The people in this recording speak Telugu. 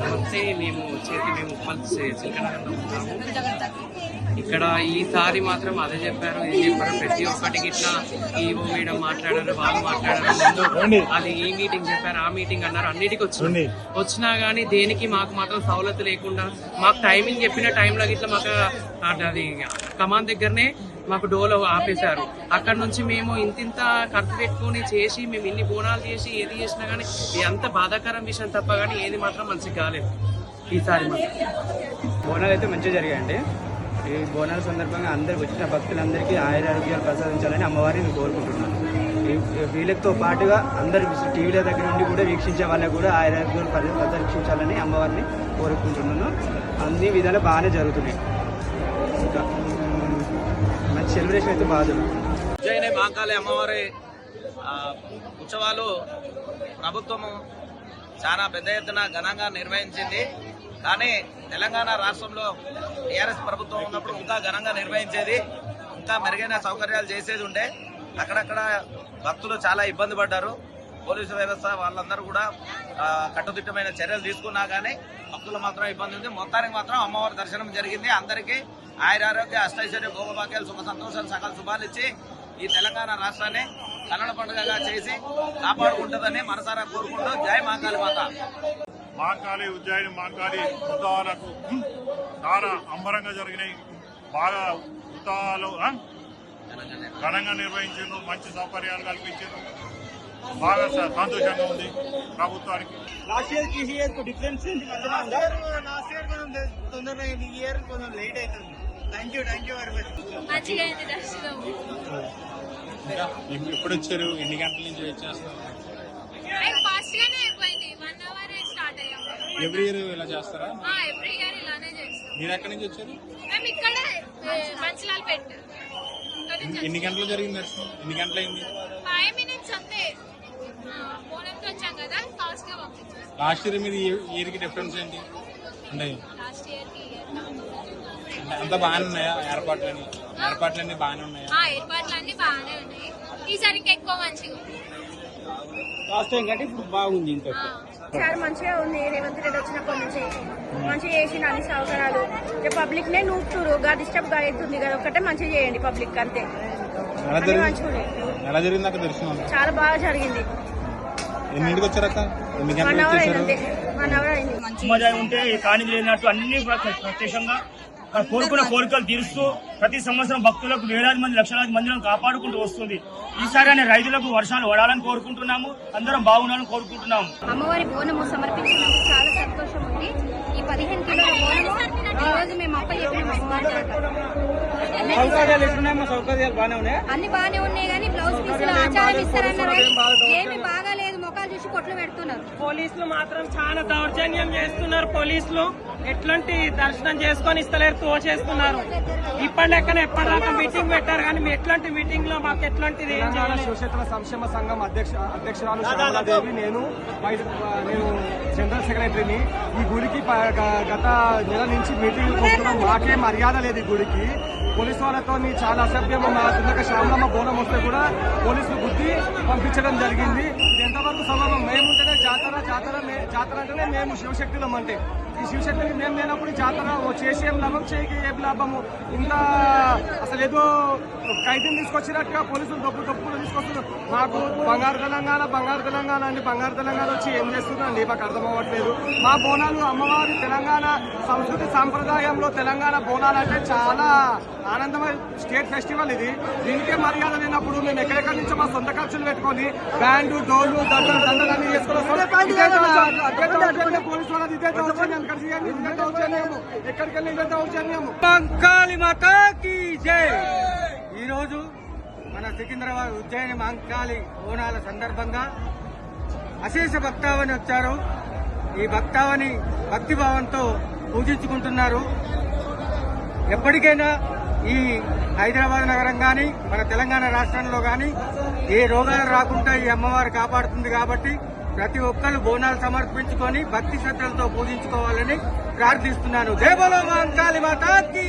నమస్తే మేము చేతి మేము ఉప్పల్ చిలకనగర్లో ఉన్నాము. ఇక్కడ ఈసారి మాత్రం అదే చెప్పారు ఇది చెప్పారు? ప్రతి ఒక్కటికి ఇట్లా ఈవో మేడం మాట్లాడారు వాళ్ళు మాట్లాడారు. ముందు అది ఈ మీటింగ్ చెప్పారు ఆ మీటింగ్ అన్నారు. అన్నిటికి వచ్చింది వచ్చినా గానీ దేనికి మాకు మాత్రం సవలతు లేకుండా మాకు టైమింగ్ చెప్పిన టైంలో ఇట్లా మాకు అది కమాన్ దగ్గరనే మాకు డోలో ఆపేశారు. అక్కడ నుంచి మేము ఇంతింత ఖర్చు పెట్టుకొని చేసి మేము ఇన్ని బోనాలు చేసి ఏది చేసినా కానీ అంత బాధాకరం విషయం తప్ప కానీ ఏది మాత్రం మంచిగా కాలేదు. ఈసారి మాత్రం. బోనాలు అయితే మంచిగా జరిగాయండి. ఈ బోనాల సందర్భంగా అందరు వచ్చిన భక్తులందరికీ ఆయుర ఆరోగ్యాలు ప్రసాదించాలని అమ్మవారిని కోరుకుంటున్నాను వీళ్ళతో పాటుగా అందరు టీవీల దగ్గర నుండి కూడా వీక్షించే వాళ్ళకు కూడా ఆయుర ఆరోగ్యాలు ప్రదర్శించాలని అమ్మవారిని కోరుకుంటున్నాను. అన్ని విధాలు బాగానే జరుగుతున్నాయి. ఇంకా మంచి సెలబ్రేషన్ అయితే బాగా జరుగుతుంది. ఉజ్జయిని అమ్మవారి ఉత్సవాలు ప్రభుత్వము చాలా పెద్ద ఎత్తున ఘనంగా నిర్వహించింది. కానీ తెలంగాణ రాష్ట్రంలో టీఆర్ఎస్ ప్రభుత్వం ఉన్నప్పుడు ఇంకా ఘనంగా నిర్వహించేది ఇంకా మెరుగైన సౌకర్యాలు చేసేది ఉండే. అక్కడక్కడ భక్తులు చాలా ఇబ్బంది పడ్డారు. పోలీసు వ్యవస్థ వాళ్ళందరూ కూడా కట్టుదిట్టమైన చర్యలు తీసుకున్నా కానీ భక్తులు మాత్రం ఇబ్బంది ఉంది. మొత్తానికి మాత్రం అమ్మవారి దర్శనం జరిగింది. అందరికీ ఆయురారోగ్య అష్టైశ్వర్య భోగభాగ్యాలు శుభ సంతోషాలు సకాల శుభాలు ఇచ్చి ఈ తెలంగాణ రాష్ట్రాన్ని కన్నడ పండుగగా చేసి కాపాడుకుంటుందని మనసారా కోరుకుంటూ జై మాకాళి మాత. మాంకాళి ఉజ్జయిని మాంకాళి ఉత్సవాలకు చాలా అంబరంగా జరిగినాయి. బాగా ఉత్సవాలు? ఘనంగా నిర్వహించారు మంచి సౌకర్యాలు కల్పించారు బాగా సంతోషంగా ఉంది ప్రభుత్వానికి. లాస్ట్ ఇయర్ ఈ ఇయర్ డిఫరెన్స్ లాస్ట్ ఇయర్ కొంచెం తొందరగా ఈ ఇయర్ కొంచెం లేట్ అవుతుంది. Thank you thank you very much మంచిగా అయింది దర్శనం ఎప్పుడు వచ్చారు? ఎన్ని గంటల నుంచి వచ్చేస్తారు ఫాస్ట్ ఎవ్రీ ఇయర్ ఇలా చేస్తారా? ఎవ్రీ ఇయర్ ఇలానే చేస్తాం. మీరు ఎక్కడి నుంచి వచ్చారు? మేము ఇక్కడ మంచిలాల్ పెట్టు ఎన్ని గంటలు జరిగింది దర్శనం? ఎన్ని గంటలు అయింది ఫైవ్ మినిట్స్ అంతే. వచ్చాం కదా ఫాస్ట్గా పంపించాం లాస్ట్ ఇయర్ మీద ఇయర్కి డిఫరెన్స్ ఏంటి? అంటే లాస్ట్ ఇయర్కి అంతా బాగానే ఉన్నాయా? ఏర్పాట్లని ఏర్పాట్లన్నీ బాగానే ఉన్నాయా? ఆ ఏర్పాట్లు అన్ని బాగానే ఉన్నాయి. ఈసారి ఇంకా ఎక్కువ మంచిగా లాస్ట్ టైం కంటే ఇప్పుడు బాగుంది ఇంకా. చాలా మంచిగా ఉంది. రేవంత్ రెడ్డి వచ్చినప్పటి నుంచి మంచిగా చేసిన అన్ని సౌకర్యాలు. పబ్లిక్ నే నూపుతురు గా డిస్టర్బ్గా అవుతుంది కదా ఒకటే మంచిగా చేయండి పబ్లిక్ అంతే. మంచిగా చాలా బాగా జరిగింది. ఎన్నింటికి వచ్చారక్క ఎన్ని వన్ గంటలకు అవర్ అయింది వచ్చేసారు అంతే. వన్ అవర్ అయింది. సమాజం ఉంటే కాని లేనట్టు అన్ని ప్ర- ప్రత్యక్షంగా కోరుకున్న కోరికలు తీరుస్తూ ప్రతి సంవత్సరం భక్తులకు వేలాది మంది లక్షలాది మందిని కాపాడుకుంటూ వస్తుంది. ఈసారి అనే రైతులకు వర్షాలు పడాలని కోరుకుంటున్నాము. అందరం బాగుండాలని కోరుకుంటున్నాము. అమ్మవారి బోనము సమర్పించినందుకు చాలా సంతోషం ఉంది. ఈ పదిహేను కిలోల బోనము ఈ రోజు మేము అప్ప చెప్పినాము అమ్మవారి సౌకర్యాలు ఎట్లున్నాయమ్మా సౌకర్యాలు బాగానే ఉన్నాయా. అన్ని బాగానే ఉన్నాయి కానీ బ్లౌజ్ పీసులు ఆచారం ఇస్తారన్నారు పెడుతున్నారు పోలీసులు మాత్రం చాలా దౌర్జన్యం చేస్తున్నారు పోలీసులు. ఎట్లాంటి దర్శనం చేసుకొని ఇస్తలేరు తోచేస్తున్నారు. ఇప్పటి లెక్కన ఎప్పటిదాకా మీటింగ్ పెట్టారు కానీ మీ ఎట్లాంటి మీటింగ్లో మాకు ఎట్లాంటిది. శివక్షేత్ర సంక్షేమ సంఘం అధ్యక్ష అధ్యక్షురాలు నేను నేను జనరల్ సెక్రటరీని. ఈ గుడికి గత నెల నుంచి మీటింగ్ మాకే మర్యాద లేదు ఈ గుడికి. పోలీసు వాళ్ళతో చాలా అసభ్యం మా కిందక శ్యామలమ్మ బోనం వస్తే కూడా పోలీసులు బుద్ధి పంపించడం జరిగింది. ఇది ఎంతవరకు సబబం? మేముంటేనే జాతర జాతర జాతర అంటేనే మేము శివశక్తులం అంటే. ఈ శివశక్తికి మేము లేనప్పుడు జాతర చేసి ఏం లాభం చేయకి ఏం లాభము? ఇంత అసలు ఏదో ఖైదీని తీసుకొచ్చినట్టుగా పోలీసులు డబ్బు డబ్బులు తీసుకొస్తున్నారు. మాకు బంగారు తెలంగాణ బంగారు తెలంగాణ అండి బంగారు తెలంగాణ వచ్చి ఏం చేస్తుందండి మాకు అర్థం అవ్వట్లేదు. మా బోనాలు అమ్మవారి తెలంగాణ సంస్కృతి సాంప్రదాయంలో తెలంగాణ బోనాలు అంటే చాలా ఆనందమైన స్టేట్ ఫెస్టివల్ ఇది. దీనికే మర్యాద లేనప్పుడు మేము ఎక్కడెక్కడి నుంచో మా సొంత ఖర్చులు పెట్టుకొని బ్యాండ్ డోలు దండలు దండలు అన్ని చేసుకొని మంకాళి మాతాకి జై. ఈ రోజు మన సికింద్రాబాద్ ఉజ్జయిని మంకాళి బోనాల సందర్భంగా అశేష భక్తావని వచ్చారు. ఈ భక్తావని భక్తి భావంతో పూజించుకుంటున్నారు. ఎప్పటికైనా ఈ హైదరాబాద్ నగరం కానీ మన తెలంగాణ రాష్ట్రంలో కానీ ఏ రోగాలు రాకుండా ఈ అమ్మవారు కాపాడుతుంది కాబట్టి ప్రతి ఒక్కరు బోనాలు సమర్పించుకొని భక్తి శ్రద్ధలతో పూజించుకోవాలని ప్రార్థిస్తున్నాను. జయ బలో మాంకాళి మాతాకి